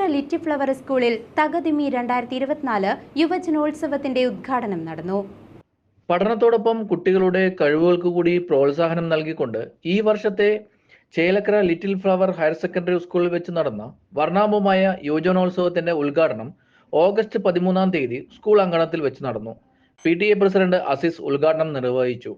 Chelakkara little flower സ്കൂളിൽ തകതിമി രണ്ടായിരത്തി ഇരുപത്തിനാല് യുവജനോത്സവത്തിന്റെ ഉദ്ഘാടനം നടന്നു. പഠനത്തോടൊപ്പം കുട്ടികളുടെ കഴിവുകൾക്ക് കൂടി പ്രോത്സാഹനം നൽകിക്കൊണ്ട് ഈ വർഷത്തെ Chelakkara little flower higher secondary സ്കൂളിൽ വെച്ച് നടന്ന വർണാഭമായ യുവജനോത്സവത്തിന്റെ ഉദ്ഘാടനം ഓഗസ്റ്റ് പതിമൂന്നാം തീയതി സ്കൂൾ അങ്കണത്തിൽ വെച്ച് നടന്നു. P T A president Azeez ഉദ്ഘാടനം നിർവഹിച്ചു.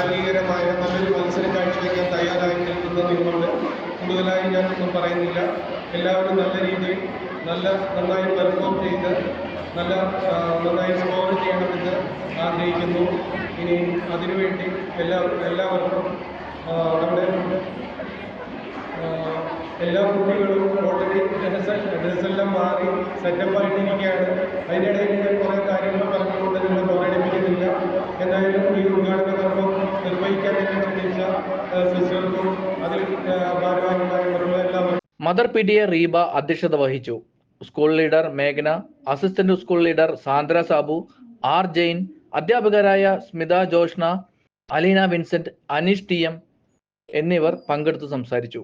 ആരോഗ്യകരമായ നല്ലൊരു മത്സരം കാഴ്ചവെക്കാൻ തയ്യാറായി നിൽക്കുന്ന നിങ്ങളുണ്ട് കൂടുതലായി ഞാൻ ഒന്നും പറയുന്നില്ല. എല്ലാവരും നല്ല രീതിയിൽ നല്ല നന്നായി പെർഫോം ചെയ്ത് നല്ല നന്നായി സ്കോർ ചെയ്യണമെന്ന് ആഗ്രഹിക്കുന്നു. ഇനി അതിനുവേണ്ടി എല്ലാ എല്ലാവർക്കും നമ്മുടെ എല്ലാ കുട്ടികളും ഓൾറെഡി ഡ്രസ്സെല്ലാം മാറി സെറ്റപ്പായിട്ടിരിക്കുകയാണ് അതിനിടയിൽ mother P T A Reeba അധ്യക്ഷത വഹിച്ചു. School leader മേഘന assistant school leader Sandra Sabu R Jain അധ്യാപകരായ Smitha Joshna Aleena Vincent Anish T M എന്നിവർ പങ്കെടുത്തു സംസാരിച്ചു.